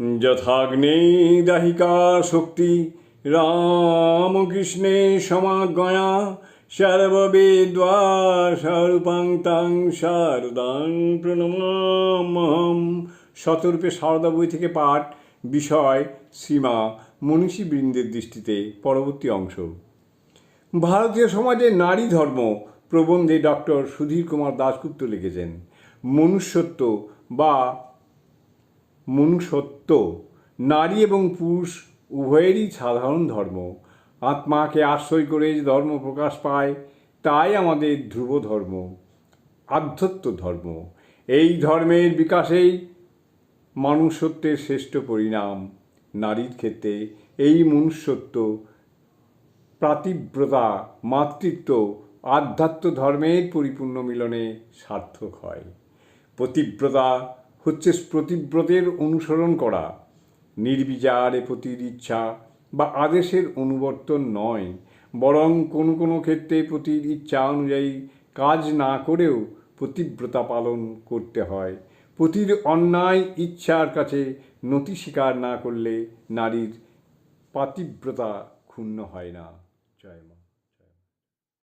যথাগ্নে দাহিকা শক্তি, রামকৃষ্ণে সমাগয়া সর্ববেদ্বা স্বরূপাং তাং শারদাং প্রণমামহম শতরূপে সারদা বই থেকে পাঠ, বিষয়, সীমা মনীষী বৃন্দের দৃষ্টিতে পরবর্তী অংশ। ভারতীয় সমাজে নারী ধর্ম প্রবন্ধে ডক্টর সুধীর কুমার দাশগুপ্ত লিখেছেন, মনুষ্যত্ব বা মনুষ্যত্ব নারী এবং পুরুষ উভয়েরই সাধারণ ধর্ম। আত্মাকে আশ্রয় করে যে ধর্ম প্রকাশ পায়, তাই আমাদের ধ্রুব ধর্ম আধ্যত্ব ধর্ম। এই ধর্মের বিকাশেই মানুষত্বের শ্রেষ্ঠ পরিণাম। নারীর ক্ষেত্রে এই মনুষ্যত্ব, প্রাতিব্রতা, মাতৃত্ব, আধ্যাত্ম ধর্মের পরিপূর্ণ মিলনে সার্থক হয়। প্রতিব্রতা হচ্ছে প্রতিব্রতের অনুসরণ করা, নির্বিচারে পতির ইচ্ছা বা আদেশের অনুবর্তন নয়, বরং কোনো কোনো ক্ষেত্রে পতির ইচ্ছা অনুযায়ী কাজ না করেও প্রতিব্রতা পালন করতে হয়। পতির অন্যায় ইচ্ছার কাছে নতি স্বীকার না করলে নারীর পাতিব্রতা ক্ষুণ্ণ হয় না। জয় মা।